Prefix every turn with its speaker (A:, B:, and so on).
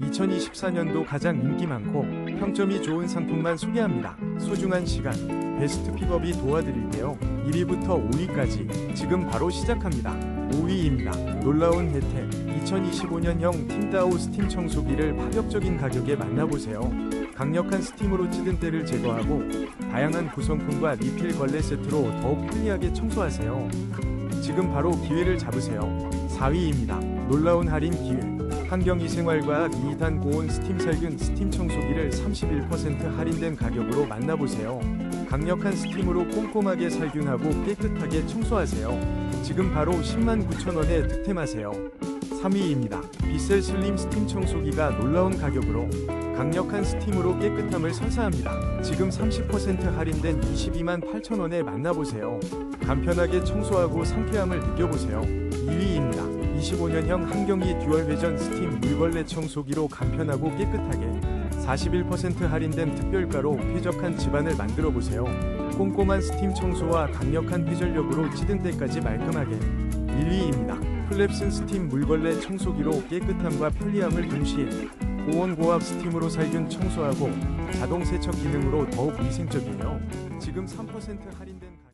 A: 2024년도 가장 인기 많고 평점이 좋은 상품만 소개합니다. 소중한 시간, 베스트 픽업이 도와드릴게요. 1위부터 5위까지 지금 바로 시작합니다. 5위입니다. 놀라운 혜택 2025년형 틴다오 스팀 청소기를 파격적인 가격에 만나보세요. 강력한 스팀으로 찌든 때를 제거하고 다양한 구성품과 리필 걸레 세트로 더욱 편리하게 청소하세요. 지금 바로 기회를 잡으세요. 4위입니다. 놀라운 할인 기회. 환경위생활과학 2단 고온 스팀 살균 스팀 청소기를 31% 할인된 가격으로 만나보세요. 강력한 스팀으로 꼼꼼하게 살균하고 깨끗하게 청소하세요. 지금 바로 10만 9천 원에 득템하세요. 3위입니다. 비셀 슬림 스팀 청소기가 놀라운 가격으로 강력한 스팀으로 깨끗함을 선사합니다. 지금 30% 할인된 22만 8천 원에 만나보세요. 간편하게 청소하고 상쾌함을 느껴보세요. 2위입니다. 25년형 한경이 듀얼 회전 스팀 물걸레 청소기로 간편하고 깨끗하게 41% 할인된 특별가로 쾌적한 집안을 만들어 보세요. 꼼꼼한 스팀 청소와 강력한 회전력으로 찌든 때까지 말끔하게 1위입니다. 플랩슨 스팀 물걸레 청소기로 깨끗함과 편리함을 동시에 고온 고압 스팀으로 살균 청소하고 자동 세척 기능으로 더욱 위생적이에요. 지금 3% 할인된 가-